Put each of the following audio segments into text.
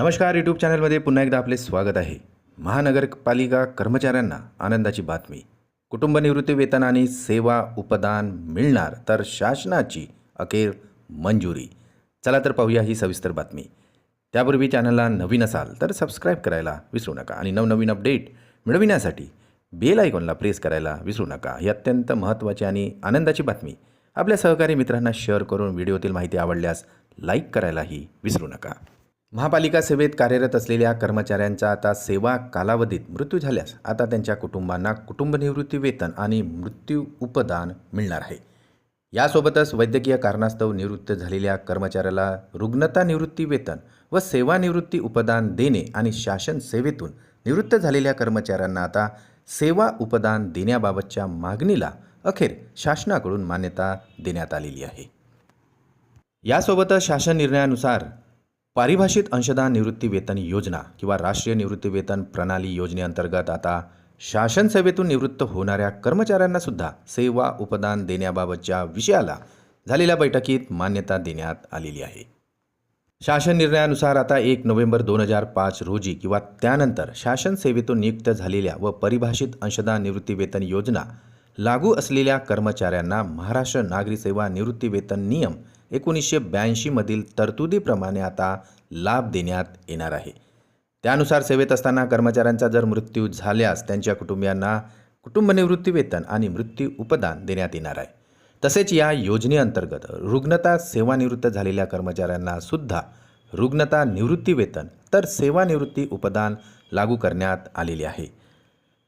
नमस्कार यूट्यूब चॅनलमध्ये पुन्हा एकदा आपले स्वागत आहे. महानगरपालिका कर्मचाऱ्यांना आनंदाची बातमी. कुटुंब निवृत्ती वेतन आणि सेवा उपदान मिळणार तर शासनाची अखेर मंजुरी. चला तर पाहूया ही सविस्तर बातमी. त्यापूर्वी चॅनलला नवीन असाल तर सबस्क्राईब करायला विसरू नका आणि नवनवीन अपडेट मिळविण्यासाठी बेल आयकॉनला प्रेस करायला विसरू नका. ही अत्यंत महत्त्वाची आणि आनंदाची बातमी. आपल्या सहकारी मित्रांना शेअर करून व्हिडिओतील माहिती आवडल्यास लाईक करायलाही विसरू नका. महापालिका सेवेत कार्यरत असलेल्या कर्मचाऱ्यांचा आता सेवा कालावधीत मृत्यू झाल्यास आता त्यांच्या कुटुंबांना कुटुंब निवृत्ती वेतन आणि मृत्यू उपदान मिळणार आहे. यासोबतच वैद्यकीय कारणास्तव निवृत्त झालेल्या कर्मचाऱ्याला रुग्णता निवृत्ती वेतन व सेवानिवृत्ती उपदान देणे आणि शासन सेवेतून निवृत्त झालेल्या कर्मचाऱ्यांना आता सेवा उपदान देण्याबाबतच्या मागणीला अखेर शासनाकडून मान्यता देण्यात आलेली आहे. यासोबतच शासन निर्णयानुसार पारिभाषित अंशदान निवृत्ती वेतन योजना किंवा राष्ट्रीय निवृत्तीवेतन प्रणाली योजनेअंतर्गत आता शासन सेवेतून निवृत्त होणाऱ्या कर्मचाऱ्यांना सुद्धा सेवा उपदान देण्याबाबतच्या विषयाला झालेल्या बैठकीत मान्यता देण्यात आलेली आहे. शासन निर्णयानुसार आता एक नोव्हेंबर दोन हजार पाच रोजी किंवा त्यानंतर शासन सेवेतून नियुक्त झालेल्या व परिभाषित अंशदान निवृत्तीवेतन योजना लागू असलेल्या कर्मचाऱ्यांना महाराष्ट्र नागरी सेवा निवृत्तीवेतन नियम एकोणीसशे ब्याऐंशीमधील तरतुदीप्रमाणे आता लाभ देण्यात येणार आहे. त्यानुसार सेवेत असताना कर्मचाऱ्यांचा जर मृत्यू झाल्यास त्यांच्या कुटुंबियांना कुटुंब आणि मृत्यू उपदान देण्यात येणार आहे. तसेच या योजनेअंतर्गत रुग्णता सेवानिवृत्त झालेल्या कर्मचाऱ्यांना सुद्धा रुग्णता निवृत्तीवेतन तर सेवानिवृत्ती उपदान लागू करण्यात आलेले आहे.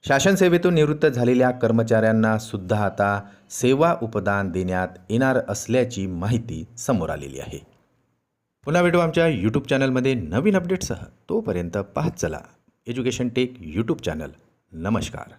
शासनसेवेतून निवृत्त झालेल्या कर्मचाऱ्यांना सुद्धा आता सेवा उपदान देण्यात येणार असल्याची माहिती समोर आलेली आहे. पुन्हा भेटू आमच्या यूट्यूब चॅनलमध्ये नवीन अपडेटसह तोपर्यंत पाहत चला. एज्युकेशन टेक यूट्यूब चॅनल नमस्कार.